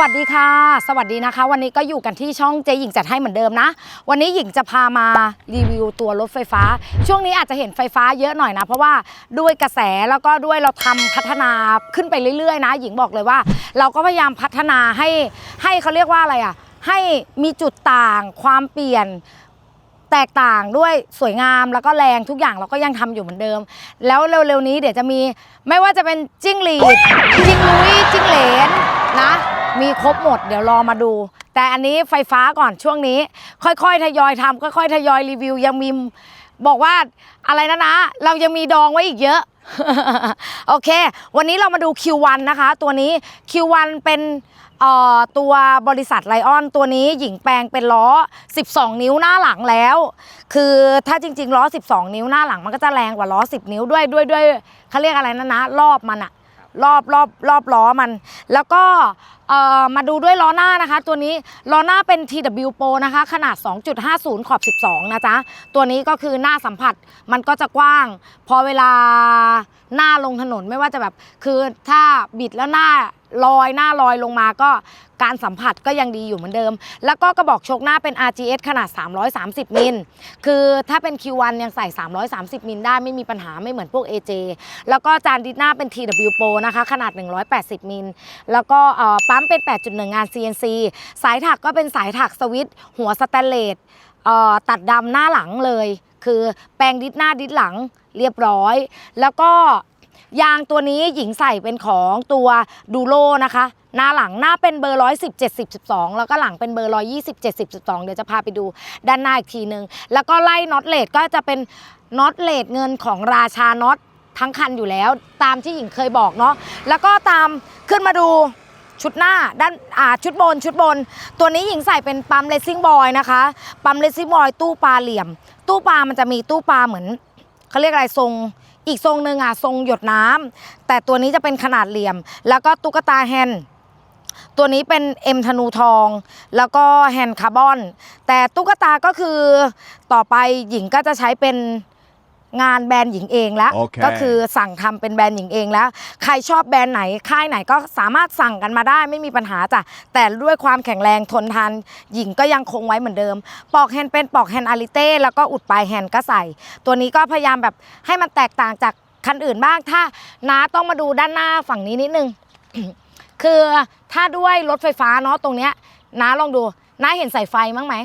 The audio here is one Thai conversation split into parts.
วัสดีค่ะ สวัสดีนะคะ วันนี้ก็อยู่กันที่ช่องเจหญิงจัดให้เหมือนเดิมนะ วันนี้หญิงจะพามารีวิวตัวรถไฟฟ้า ช่วงนี้อาจจะเห็นไฟฟ้าเยอะหน่อยนะ เพราะว่าด้วยกระแสแล้วก็ด้วยเราทำพัฒนาขึ้นไปเรื่อยๆ นะ หญิงบอกเลยว่า เราก็พยายามพัฒนาให้ให้เขาเรียกว่าอะไรอะให้มีจุดต่างความเปลี่ยนแตกต่างด้วยสวยงามแล้วก็แรงทุกอย่างเราก็ยังทำอยู่เหมือนเดิม แล้วเร็วๆนี้เดี๋ยวจะมีไม่ว่าจะเป็นจิ้งหรีดจิ้งลุยจิ้งเหลนนะ มีครบหมดเดี๋ยวรอมาดู แต่อันนี้ไฟฟ้าก่อนช่วงนี้ ค่อยๆ ทยอยทำค่อยๆ ทยอยรีวิวยังมีบอกว่าอะไรนะนะ เรายังมีดองไว้อีกเยอะ โอเค วันนี้เรามาดู Q1 นะคะ ตัวนี้ Q1 เป็นเอ่อตัวบริษัทไลออนตัวนี้หญิงแปลงเป็นล้อ 12 นิ้วหน้าหลังแล้ว คือถ้าจริง ๆ ล้อ 12 นิ้วหน้าหลังมันก็จะแรงกว่าล้อ 10 นิ้วด้วยด้วยด้วยเขาเรียกอะไรนะนะ รอบมันอะรอบรอบรอบล้อมัน แล้วก็ เอ่อมาดูด้วยล้อหน้านะคะ ตัวนี้ล้อหน้าเป็น TW Pro นะคะ ขนาด 2.50 ขอบ 12 นะจ๊ะ ตัวนี้ก็คือหน้าสัมผัสมันก็จะกว้าง พอเวลาหน้าลงถนนไม่ว่าจะแบบคือถ้าบิดแล้วหน้าลอยหน้าลอยลงมาก็การสัมผัสก็ยังดีอยู่เหมือนเดิม แล้วก็กระบอกชกหน้าเป็น RGS ขนาด 330 มิล คือถ้าเป็น Q1 ยังใส่ 330 มิลได้ไม่มีปัญหาไม่เหมือนพวก AJ แล้วก็จานดิสหน้าเป็น TW Pro นะคะ ขนาด 180 มิล แล้วก็เอ่อปั๊มเป็น 8.1 งาน CNC สายถักก็เป็นสายถักสวิตช์หัวสแตนเลสตัดดำหน้าหลังเลย คือแปลงดิสหน้าดิสหลังเรียบร้อย แล้วก็ยางตัวนี้หญิงใส่เป็นของตัวดูโลนะคะ หน้าหลังหน้าเป็นเบอร์ 110 70 12 แล้วก็หลังเป็นเบอร์ 120 70 12 เดี๋ยวจะพาไปดูด้านหน้าอีกทีนึง แล้วก็ไล่น็อตเลดก็จะเป็นน็อตเลดเงินของราชาน็อตทั้งคันอยู่แล้ว ตามที่หญิงเคยบอกเนาะแล้วก็ตามขึ้นมาดู ชุดหน้าด้านอ่าชุดบนชุดบน ตัวนี้หญิงใส่เป็นปั๊มเลสซิ่งบอยนะคะปั๊มเลสซิ่งบอยตู้ปลาเหลี่ยม ตู้ปลามันจะมีตู้ปลาเหมือนเขาเรียกอะไรทรงอีกทรงหนึ่งอะทรงหยดน้ำแต่ตัวนี้จะเป็นขนาดเหลี่ยม แล้วก็ตุ๊กตาแฮนตัวนี้เป็นเอ็มธนูทอง แล้วก็แฮนคาร์บอน แต่ตุ๊กตาก็คือต่อไปหญิงก็จะใช้เป็น งานแบรนด์หญิงเองแล้วโอเคก็คือสั่งทำเป็นแบรนด์หญิงเองแล้ว ใครชอบแบรนด์ไหนค่ายไหนก็สามารถสั่งกันมาได้ไม่มีปัญหาจ้ะแต่ด้วยความแข็งแรงทนทานหญิงก็ยังคงไว้เหมือนเดิม ปอกแฮนด์เป็นปอกแฮนด์อาริเต้แล้วก็อุดปลายแฮนด์ก็ใส่ ตัวนี้ก็พยายามแบบให้มันแตกต่างจากคันอื่นบ้าง ถ้าน้าต้องมาดูด้านหน้าฝั่งนี้นิดนึง คือถ้าด้วยรถไฟฟ้าเนาะตรงเนี้ยน้าลองดูน้าเห็นสายไฟมั้งไหม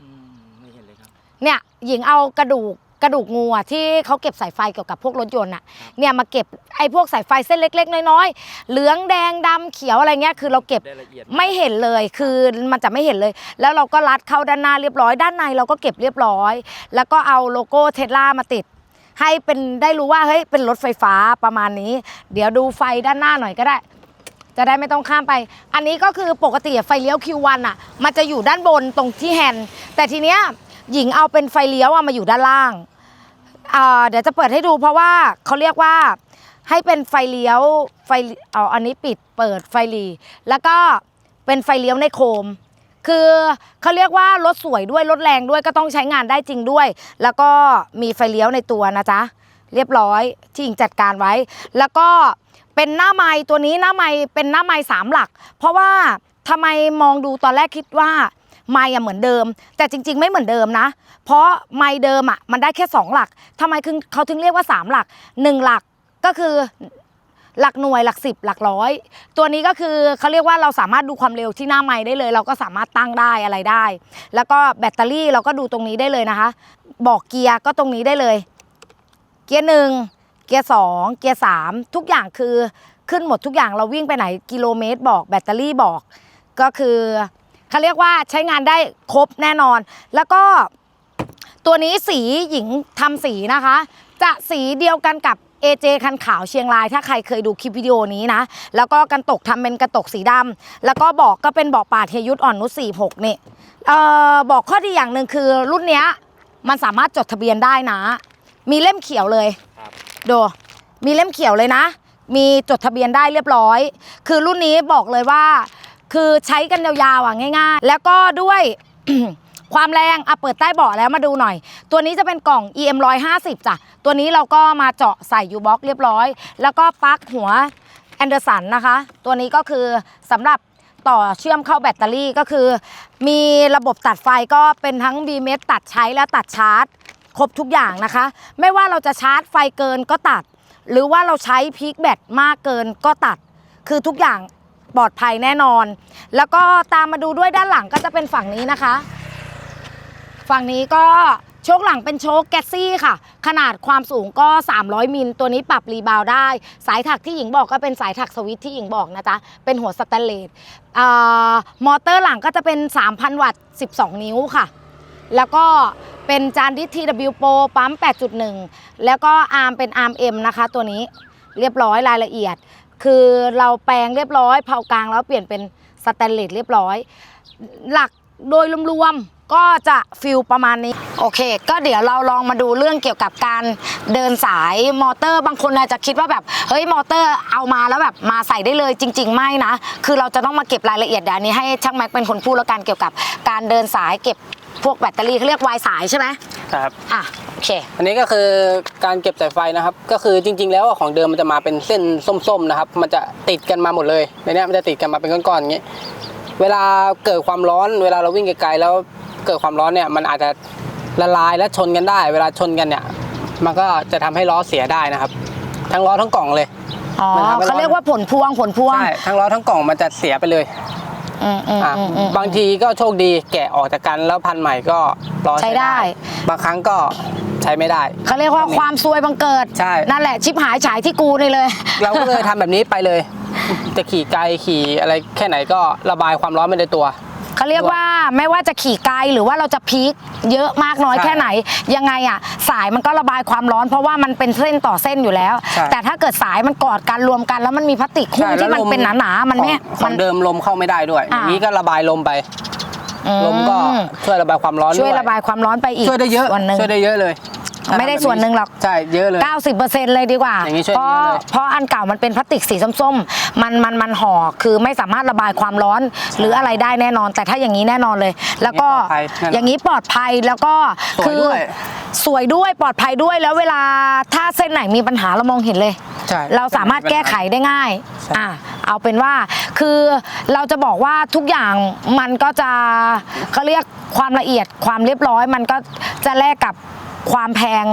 อืมไม่เห็นเลยครับ เนี่ยหญิงเอากระดูก กระดูกงูอะที่เขาเก็บสายไฟเกี่ยวกับพวกรถยนต์อะเนี่ยมาเก็บไอ้พวกสายไฟเส้นเล็ก ๆ น้อยๆเหลืองแดงดำเขียวอะไรเงี้ยคือเราเก็บได้ละเอียดไม่เห็นเลยคือมันจะไม่เห็นเลย แล้วเราก็รัดเข้าด้านหน้าเรียบร้อยด้านในเราก็เก็บเรียบร้อย แล้วก็เอาโลโก้เทสลามาติด ให้เป็นได้รู้ว่าเฮ้ยเป็นรถไฟฟ้าประมาณนี้ เดี๋ยวดูไฟด้านหน้าหน่อยก็ได้ จะได้ไม่ต้องข้ามไป อันนี้ก็คือปกติอะไฟเลี้ยว Q1 อะ มันจะอยู่ด้านบนตรงที่แฮนด์แต่ทีเนี้ยหญิงเอาเป็นไฟเลี้ยวอะมาอยู่ด้านล่าง อ่าเดี๋ยวจะเปิดให้ดูเพราะว่าเขาเรียกว่าให้เป็นไฟเลี้ยวไฟเอาอันนี้ปิดเปิดไฟหลีแล้วก็เป็นไฟเลี้ยวในโคม คือเขาเรียกว่ารถสวยด้วยรถแรงด้วยก็ต้องใช้งานได้จริงด้วย แล้วก็มีไฟเลี้ยวในตัวนะจ๊ะเรียบร้อยที่หญิงจัดการไว้ แล้วก็เป็นหน้าไม้ตัวนี้หน้าไม้เป็นหน้าไม้สามหลัก เพราะว่าทำไมมองดูตอนแรกคิดว่า ไม้อะเหมือนเดิม แต่จริง ๆ ไม่เหมือนเดิมนะ เพราะไม้เดิมอะมันได้แค่สองหลักทำไมคือเขาถึงเรียกว่าสามหลักหนึ่งหลักก็คือหลักหน่วยหลักสิบหลักร้อย ตัวนี้ก็คือเขาเรียกว่าเราสามารถดูความเร็วที่หน้าไม้ได้เลย เราก็สามารถตั้งได้อะไรได้ แล้วก็แบตเตอรี่เราก็ดูตรงนี้ได้เลยนะคะ บอกเกียร์ก็ตรงนี้ได้เลย เกียร์หนึ่งเกียร์สองเกียร์สามทุกอย่างคือขึ้นหมดทุกอย่างเราวิ่งไปไหนกิโลเมตรบอกแบตเตอรี่บอก ก็คือ เขาเรียกว่าใช้งานได้ครบแน่นอน แล้วก็ตัวนี้สีหญิงทำสีนะคะ จะสีเดียวกันกับ AJ คันขาวเชียงราย ถ้าใครเคยดูคลิปวิดีโอนี้นะ แล้วก็กันตกทำเป็นกระตกสีดำแล้วก็เบอกก็เป็นเบาะป่าเทยุทธอ่อนนุช46นี่เอ่อบอกข้อดีอย่างหนึ่งคือรุ่นเนี้ยมันสามารถจดทะเบียนได้นะ มีเล่มเขียวเลยครับดูมีเล่มเขียวเลยนะ มีจดทะเบียนได้เรียบร้อย คือรุ่นนี้บอกเลยว่า คือใช้กันยาวๆอะง่าย ๆ แล้วก็ด้วย ความแรงอะเปิดใต้เบาะแล้วมาดูหน่อย ตัวนี้จะเป็นกล่อง EM 150จ้ะตัวนี้เราก็มาเจาะใส่ยูบ็อกเรียบร้อย แล้วก็ปลั๊กหัวแอนเดอร์สันนะคะ ตัวนี้ก็คือสำหรับต่อเชื่อมเข้าแบตเตอรี่ก็คือ มีระบบตัดไฟก็เป็นทั้ง b m s ตัดใช้และตัดชาร์จ ครบทุกอย่างนะคะ ไม่ว่าเราจะชาร์จไฟเกินก็ตัด หรือว่าเราใช้พีคแบตมากเกินก็ตัด คือทุกอย่าง ปลอดภัยแน่นอน แล้วก็ตามมาดูด้วยด้านหลังก็จะเป็นฝั่งนี้นะคะ ฝั่งนี้ก็โชคหลังเป็นโชคแกซี่ค่ะ ขนาดความสูงก็ 300 มิล ตัวนี้ปรับรีบาวได้ สายถักที่หญิงบอกก็เป็นสายถักสวิตที่หญิงบอกนะจ๊ะ เป็นหัวสแตนเลสอ่ามอเตอร์หลังก็จะเป็น 3,000 วัตต์ 12 นิ้วค่ะ แล้วก็เป็นจานดิส TW Pro ปั๊ม 8.1 แล้วก็อาร์มเป็นอาร์ม M นะคะ ตัวนี้เรียบร้อยรายละเอียด คือเราแปลงเรียบร้อยเผากลางแล้วเปลี่ยนเป็นสแตนเลสเรียบร้อย หลักโดยรวมๆก็จะฟิลประมาณนี้ โอเค ก็เดี๋ยวเราลองมาดูเรื่องเกี่ยวกับการเดินสายมอเตอร์ บางคนอาจจะคิดว่าแบบเฮ้ยมอเตอร์เอามาแล้วแบบมาใส่ได้เลยจริง ๆ ไม่นะ คือเราจะต้องมาเก็บรายละเอียดเดี๋ยวอันนี้ให้ช่างแม็กเป็นคนพูดแล้วกันเกี่ยวกับการเดินสายเก็บ พวกแบตเตอรี่เขาเรียกวายสายใช่ไหมครับ อะโอเค อันนี้ก็คือการเก็บสายไฟนะครับ ก็คือจริง ๆ แล้วของเดิมมันจะมาเป็นเส้นส้มๆนะครับ มันจะติดกันมาหมดเลยในเนี้ยมันจะติดกันมาเป็นก้อนๆอย่างเงี้ยเวลาเกิดความร้อน เวลาเราวิ่งไกลๆแล้วเกิดความร้อนเนี่ยมันอาจจะละลายและชนกันได้ เวลาชนกันเนี่ย มันก็จะทำให้ล้อเสียได้นะครับ ทั้งล้อทั้งกล่องเลยอ๋อมันทำให้เขาเรียกว่าผลพวงผลพวงใช่ทั้งล้อทั้งกล่องมันจะเสียไปเลย อืมอืมอะอืมอืม บางทีก็โชคดีแกะออกจากกันแล้วพันใหม่ก็ล้อใช้ได้ บางครั้งก็ใช้ไม่ได้ เขาเรียกว่าความซวยบังเกิด ใช่ นั่นแหละชิบหายฉายที่กูนี่เลย เราก็เลยทำแบบนี้ไปเลย จะขี่ไกลขี่อะไรแค่ไหนก็ระบายความร้อนไปในตัว เขาเรียกว่าไม่ว่าจะขี่ไกลหรือว่าเราจะพีคเยอะมากน้อยใช่แค่ไหน ยังไงอะสายมันก็ระบายความร้อน เพราะว่ามันเป็นเส้นต่อเส้นอยู่แล้ว ใช่ แต่ถ้าเกิดสายมันกอดกันรวมกัน แล้วมันมีพลาสติกหุ้มใช่ที่มันแล้วลเป็นหนาๆมันไม่ของขมัอนงเดิมลมเข้าไม่ได้ด้วยอ่าอย่างนี้ก็ระบายลมไป อืลมก็ช่วยระบายความร้อนช่วยด้ระบายความร้อนไปอีกช่วยได้เยอะส่วนหนึ่ง ช่วยได้เยอะเลย ไม่ได้ส่วนหนึ่งหรอกใช่เยอะเลย 90%เลยดีกว่า อย่างนี้ช่วยเพราะเยอะเลย เพราะอันเก่ามันเป็นพลาสติกสีส้มๆ มันมันมันห่อคือไม่สามารถระบายความร้อนหรืออะไรได้แน่นอน แต่ถ้าอย่างนี้แน่นอนเลย แล้วก็อย่างนี้ปลอดภัยแล้วก็สวยด้วย สวยด้วยปลอดภัยด้วยแล้วเวลาถ้าเส้นไหนมีปัญหาเรามองเห็นเลย ใช่ เราสามารถแก้ไขได้ง่าย ใช่ อะ เอาเป็นว่า คือเราจะบอกว่าทุกอย่างมันก็จะเขาเรียกความละเอียดความเรียบร้อย มันก็จะแลกกับ ความแพง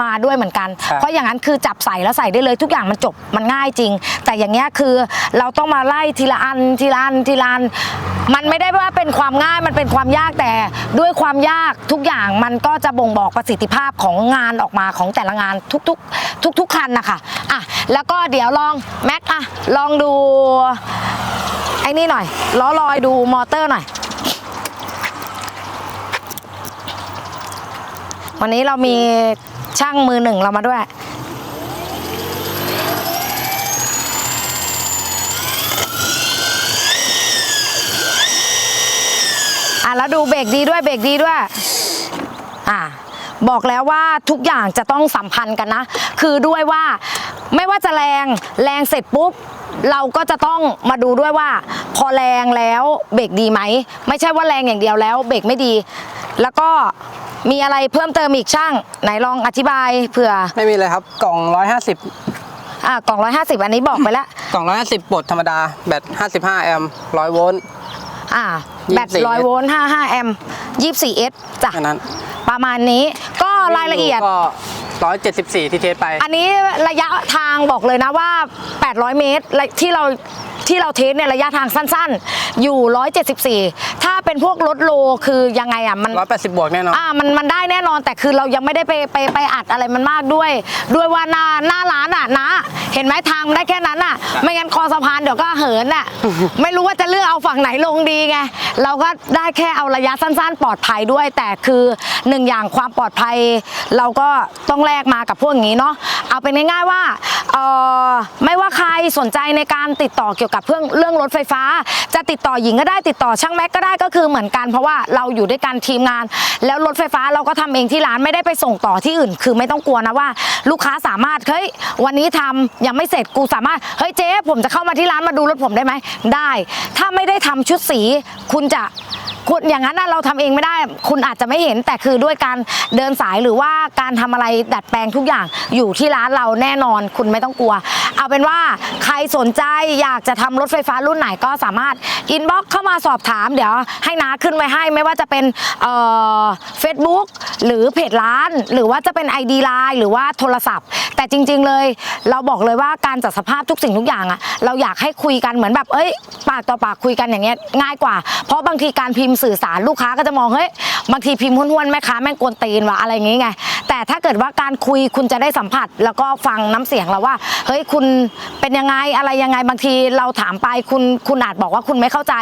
มาด้วยเหมือนกัน ครับ เพราะอย่างนั้นคือจับใส่แล้วใส่ได้เลยทุกอย่างมันจบมันง่ายจริง แต่อย่างเงี้ยคือเราต้องมาไล่ทีละอันทีละอันทีละอันมันไม่ได้ว่าเป็นความง่ายมันเป็นความยากแต่ด้วยความยากทุกอย่างมันก็จะบ่งบอกประสิทธิภาพของงานออกมาของแต่ละงานทุกๆ ทุก ๆคันนะคะอะแล้วก็เดี๋ยวลองแม็กอะลองดู ไอ้นี่หน่อยล้อลอยดูมอเตอร์หน่อย วันนี้เรามีช่างมือหนึ่งเรามาด้วย อะแล้วดูเบรกดีด้วยเบรกดีด้วย อะบอกแล้วว่าทุกอย่างจะต้องสัมพันธ์กันนะ คือด้วยว่าไม่ว่าจะแรงแรงเสร็จปุ๊บเราก็จะต้องมาดูด้วยว่า พอแรงแล้วเบรกดีไหม ไม่ใช่ว่าแรงอย่างเดียวแล้วเบรกไม่ดี แล้วก็มีอะไรเพิ่มเติมอีกช่าง ไหนลองอธิบายเผื่อ ไม่มีเลยครับกล่อง 150 อะกล่อง150อันนี้บอกไปแล้ว กล่อง 150ปลดธรรมดา แบต 55 แอมป์100 โวลต์ อะแบต24ร้อยโวลต์55แอมป์24 S จ้ะแค่นั้น ประมาณนี้ก็รายละเอียด ก็ 174 ที่เทสไป อันนี้ระยะทางบอกเลยนะว่า 800 เมตรที่เรา ที่เราเทสเนี่ยระยะทางสั้นๆ อยู่ 174 ถ้าเป็นพวกรถโลคือยังไงอะมัน180บวกแน่นอนอ่ามันมันได้แน่นอนแต่คือเรายังไม่ได้ไปไปไปอัดอะไรมันมากด้วย ด้วยว่าหน้าหน้าร้านอะนะ เห็นไหมทางมันได้แค่นั้นอะ ไม่งั้นคอสะพานเดี๋ยวก็เหินอะ ไม่รู้ว่าจะเลือกเอาฝั่งไหนลงดีไงเราก็ได้แค่เอาระยะสั้น ๆ ปลอดภัยด้วย แต่คือหนึ่งอย่างความปลอดภัย เราก็ต้องแลกมากับพวกอย่างนี้เนาะเอาเป็นง่ายๆว่าเออไม่ว่าใครสนใจในการติดต่อเกี่ยวกับเรื่องเรื่องรถไฟฟ้า จะติดต่อหญิงก็ได้ติดต่อช่างแม็กก็ได้ก็คือเหมือนกัน เพราะว่าเราอยู่ด้วยกันทีมงาน แล้วรถไฟฟ้าเราก็ทำเองที่ร้านไม่ได้ไปส่งต่อที่อื่น คือไม่ต้องกลัวนะว่า ลูกค้าสามารถเฮ้ยวันนี้ทำยังไม่เสร็จกูสามารถเฮ้ยเจ๊ผมจะเข้ามาที่ร้านมาดูรถผมได้ไหมได้ ถ้าไม่ได้ทำชุดสีคุณจะ คุณอย่างนั้นน่ะเราทำเองไม่ได้ คุณอาจจะไม่เห็นแต่คือด้วยการเดินสายหรือว่าการทำอะไรดัดแปลงทุกอย่างอยู่ที่ร้านเราแน่นอน คุณไม่ต้องกลัว เอาเป็นว่าใครสนใจอยากจะทำรถไฟฟ้ารุ่นไหนก็สามารถอินบ็อกเข้ามาสอบถาม เดี๋ยวให้น้าขึ้นไว้ให้ไม่ว่าจะเป็นเฟซบุ๊กหรือเพจร้าน หรือว่าจะเป็น ID ไลน์หรือว่าโทรศัพท์ แต่จริง ๆเลย เราบอกเลยว่าการจัดสภาพทุกสิ่งทุกอย่างอะเราอยากให้คุยกันเหมือนแบบเอ้ย ปากต่อปากคุยกันอย่างเงี้ยง่ายกว่า เพราะบางทีการพิมมพ์สื่อสารลูกค้าก็จะมองเฮ้ยบางทีพิมพ์ห้วนๆแม่ค้าแม่งกวนตีนว่ะอะไรอย่างงี้ไงแต่ถ้าเกิดว่าการคุยคุณจะได้สัมผัส แล้วก็ฟังน้ำเสียงเราว่า เฮ้ยคุณเป็นยังไงอะไรยังไงบางทีเราถามไปคุณคุณอาจบอกว่าคุณไม่เข้าใจ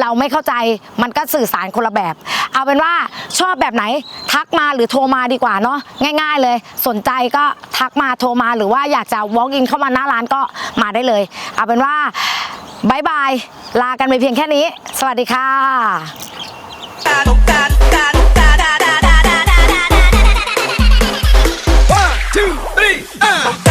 เราไม่เข้าใจมันก็สื่อสารคนละแบบ เอาเป็นว่าชอบแบบไหนทักมาหรือโทรมาดีกว่าเนาะง่าย ๆ เลย สนใจก็ทักมาโทรมาหรือว่าอยากจะ walk in เข้ามาหน้าร้านก็มาได้เลย เอาเป็นว่าบายบาย ลากันไปเพียงแค่นี้ สวัสดีค่ะ One, two, three, uh.